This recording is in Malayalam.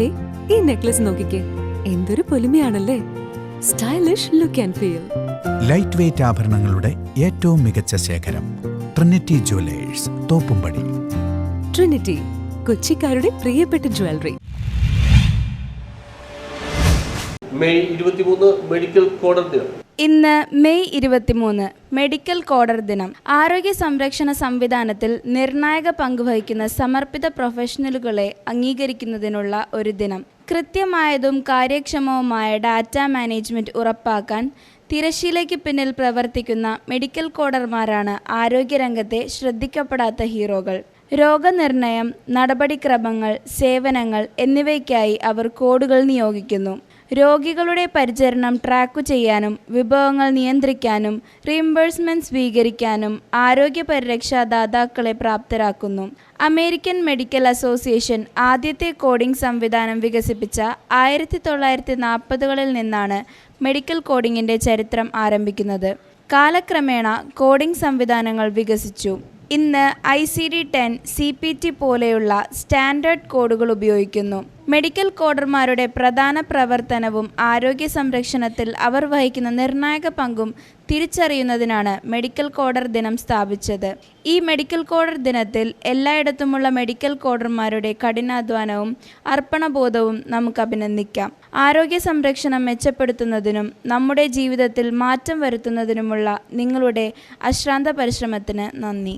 ദേ ഈ നെക്ലസ് നോക്കിക്കേ. എന്തൊരു പൊലിമയാണല്ലേ. Stylish look and feel light weight ആഭരണങ്ങളുടെ ഏറ്റവും മികച്ച ശേഖരം ട്രിനിറ്റി ജുവലേഴ്സ് തോപ്പുംപടി. ട്രിനിറ്റി കൊച്ചിക്കാരുടെ പ്രിയപ്പെട്ട ജ്വല്ലറി മെയ് ഇരുപത്തിമൂന്ന് മെഡിക്കൽ കോഡർ ദിനം ഇന്ന് മെയ് ഇരുപത്തിമൂന്ന് മെഡിക്കൽ കോഡർ ദിനം. ആരോഗ്യ സംരക്ഷണ സംവിധാനത്തിൽ നിർണായക പങ്കുവഹിക്കുന്ന സമർപ്പിത പ്രൊഫഷണലുകളെ അംഗീകരിക്കുന്നതിനുള്ള ഒരു ദിനം. കൃത്യമായതും കാര്യക്ഷമവുമായ ഡാറ്റ മാനേജ്മെന്റ് ഉറപ്പാക്കാൻ തിരശ്ശീലയ്ക്ക് പിന്നിൽ പ്രവർത്തിക്കുന്ന മെഡിക്കൽ കോഡർമാരാണ് ആരോഗ്യരംഗത്തെ ശ്രദ്ധിക്കപ്പെടാത്ത ഹീറോകൾ. രോഗനിർണയം നടപടിക്രമങ്ങൾ സേവനങ്ങൾ എന്നിവയ്ക്കായി അവർ കോഡുകൾ നിയോഗിക്കുന്നു. രോഗികളുടെ പരിചരണം ട്രാക്കു ചെയ്യാനും വിഭവങ്ങൾ നിയന്ത്രിക്കാനും റീംബേഴ്സ്മെന്റ് സ്വീകരിക്കാനും ആരോഗ്യ പരിരക്ഷാ ദാതാക്കളെ പ്രാപ്തരാക്കുന്നു. അമേരിക്കൻ മെഡിക്കൽ അസോസിയേഷൻ ആദ്യത്തെ കോഡിംഗ് സംവിധാനം വികസിപ്പിച്ച ആയിരത്തി തൊള്ളായിരത്തി നാൽപ്പതുകളിൽ നിന്നാണ് മെഡിക്കൽ കോഡിംഗിന്റെ ചരിത്രം ആരംഭിക്കുന്നത്. കാലക്രമേണ കോഡിംഗ് സംവിധാനങ്ങൾ വികസിച്ചു. ഇന്ന് I C D ten C P T പോലെയുള്ള സ്റ്റാൻഡേർഡ് കോഡുകൾ ഉപയോഗിക്കുന്നു. മെഡിക്കൽ കോഡർമാരുടെ പ്രധാന പ്രവർത്തനവും ആരോഗ്യ സംരക്ഷണത്തിൽ അവർ വഹിക്കുന്ന നിർണായക പങ്കും തിരിച്ചറിയുന്നതിനാണ് മെഡിക്കൽ കോഡർ ദിനം സ്ഥാപിച്ചത്. ഈ മെഡിക്കൽ കോഡർ ദിനത്തിൽ എല്ലായിടത്തുമുള്ള മെഡിക്കൽ കോഡർമാരുടെ കഠിനാധ്വാനവും അർപ്പണബോധവും നമുക്ക് അഭിനന്ദിക്കാം. ആരോഗ്യ സംരക്ഷണം മെച്ചപ്പെടുത്തുന്നതിനും നമ്മുടെ ജീവിതത്തിൽ മാറ്റം വരുത്തുന്നതിനുമുള്ള നിങ്ങളുടെ അശ്രാന്ത പരിശ്രമത്തിന് നന്ദി.